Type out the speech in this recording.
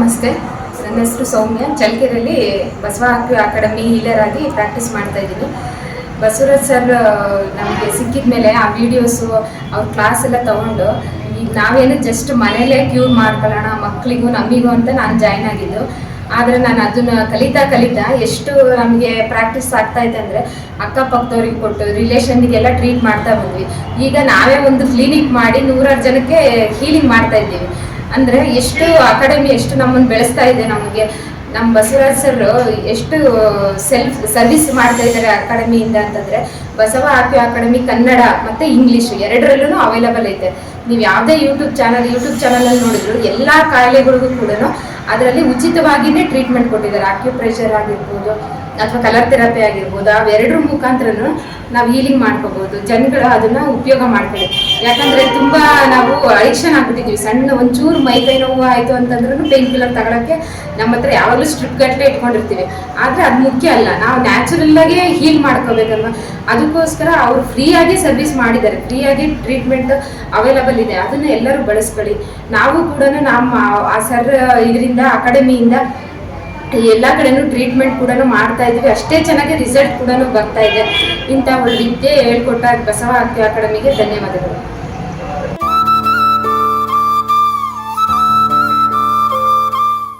ನಮಸ್ತೆ. ನನ್ನ ಹೆಸರು ಸೌಮ್ಯ. ಚಳ್ಳಕೆರೆಯಲ್ಲಿ ಬಸವ ಹಾಕಿ ಅಕಾಡೆಮಿ ಹೀಲರ್ ಆಗಿ ಪ್ರಾಕ್ಟೀಸ್ ಮಾಡ್ತಾ ಇದ್ದೀನಿ. ಬಸವರಾಜ್ ಸರ್ ನಮಗೆ ಸಿಕ್ಕಿದ ಮೇಲೆ ಆ ವಿಡಿಯೋಸು ಅವ್ರ ಕ್ಲಾಸ್ ಎಲ್ಲ ತಗೊಂಡು ಈಗ ನಾವೇನು ಜಸ್ಟ್ ಮನೆಯಲ್ಲೇ ಕ್ಯೂರ್ ಮಾಡ್ಕೊಳ್ಳೋಣ ಮಕ್ಕಳಿಗೂ ನಮಿಗೂ ಅಂತ ನಾನು ಜಾಯ್ನ್ ಆಗಿದ್ದು. ಆದರೆ ನಾನು ಅದನ್ನ ಕಲಿತಾ ಕಲಿತಾ ಎಷ್ಟು ನಮಗೆ ಪ್ರಾಕ್ಟೀಸ್ ಆಗ್ತಾ ಇದೆ ಅಂದರೆ ಅಕ್ಕಪಕ್ಕದವ್ರಿಗೆ ಕೊಟ್ಟು ರಿಲೇಷನ್ಗೆಲ್ಲ ಟ್ರೀಟ್ ಮಾಡ್ತಾ ಬಂದ್ವಿ. ಈಗ ನಾವೇ ಒಂದು ಕ್ಲಿನಿಕ್ ಮಾಡಿ ನೂರಾರು ಜನಕ್ಕೆ ಹೀಲಿಂಗ್ ಮಾಡ್ತಾ ಇದ್ದೀವಿ. ಅಂದ್ರೆ ಎಷ್ಟು ಅಕಾಡೆಮಿ ಎಷ್ಟು ನಮ್ಮನ್ನು ಬೆಳೆಸ್ತಾ ಇದೆ ನಮಗೆ. ನಮ್ಮ ಬಸವರಾಜ್ ಸರ್ ಎಷ್ಟು ಸೆಲ್ಫ್ ಸರ್ವಿಸ್ ಮಾಡ್ತಾ ಇದ್ದಾರೆ ಅಕಾಡೆಮಿಯಿಂದ ಅಂತಂದ್ರೆ, ಬಸವ ಆಪಿ ಅಕಾಡೆಮಿ ಕನ್ನಡ ಮತ್ತೆ ಇಂಗ್ಲಿಷ್ ಎರಡರಲ್ಲೂ ಅವೈಲಬಲ್ ಐತೆ. ನೀವು ಯಾವುದೇ ಯೂಟ್ಯೂಬ್ ಚಾನಲ್ ಯೂಟ್ಯೂಬ್ ಚಾನಲಲ್ಲಿ ನೋಡಿದ್ರು ಎಲ್ಲ ಕಾಯಿಲೆಗಳಿಗೂ ಕೂಡ ಅದರಲ್ಲಿ ಉಚಿತವಾಗಿಯೇ ಟ್ರೀಟ್ಮೆಂಟ್ ಕೊಟ್ಟಿದ್ದಾರೆ. ಆಕ್ಯುಪ್ರೆಷರ್ ಆಗಿರ್ಬೋದು ಅಥವಾ ಕಲರ್ ಥೆರಪಿ ಆಗಿರ್ಬೋದು. ಅವೆರಡರ ಮುಖಾಂತರನು ನಾವು ಹೀಲಿಂಗ್ ಮಾಡ್ಕೋಬಹುದು ಜನಗಳು ಅದನ್ನ ಉಪಯೋಗ ಮಾಡ್ಕೊಳ್ಳಿ ಯಾಕಂದ್ರೆ ತುಂಬಾ ನಾವು ಅಡಿಕ್ಷನ್ ಆಗ್ಬಿಟ್ಟಿದ್ವಿ ಸಣ್ಣ ಒಂಚೂರು ಮೈ ಕೈ ನೋವು ಆಯಿತು ಅಂತಂದ್ರೂ ಪೇನ್ ಕಿಲ್ಲರ್ ತಗೊಳಕ್ಕೆ ನಮ್ಮ ಹತ್ರ ಯಾವಾಗಲೂ ಸ್ಟ್ರಿಪ್ ಗಟ್ಟಲೆ ಇಟ್ಕೊಂಡಿರ್ತೀವಿ. ಆದರೆ ಅದು ಮುಖ್ಯ ಅಲ್ಲ. ನಾವು ನ್ಯಾಚುರಲ್ ಆಗೇ ಹೀಲ್ ಮಾಡ್ಕೋಬೇಕಲ್ವಾ? ಅದಕ್ಕೋಸ್ಕರ ಅವರು ಫ್ರೀಯಾಗಿ ಸರ್ವಿಸ್ ಮಾಡಿದ್ದಾರೆ. ಫ್ರೀಯಾಗಿ ಟ್ರೀಟ್ಮೆಂಟ್ ಅವೈಲಬಲ್ ಇದೆ. ಅದನ್ನ ಎಲ್ಲರೂ ಬಳಸ್ಕೊಳ್ಳಿ. ನಾವು ಕೂಡ ನಮ್ಮ ಆ ಸರ್ ಇದರಿಂದ ಅಕಾಡೆಮಿಯಿಂದ ಎಲ್ಲ ಕಡೆನೂ ಟ್ರೀಟ್ಮೆಂಟ್ ಕೂಡ ಮಾಡ್ತಾ ಇದೀವಿ. ಅಷ್ಟೇ ಚೆನ್ನಾಗಿ ರಿಸಲ್ಟ್ ಕೂಡ ಬರ್ತಾ ಇದೆ. ಇಂಥ ಒಂದು ವಿದ್ಯೆ ಹೇಳ್ಕೊಟ್ಟ ಬಸವ ಅಕಾಡೆಮಿಗೆ ಧನ್ಯವಾದಗಳು.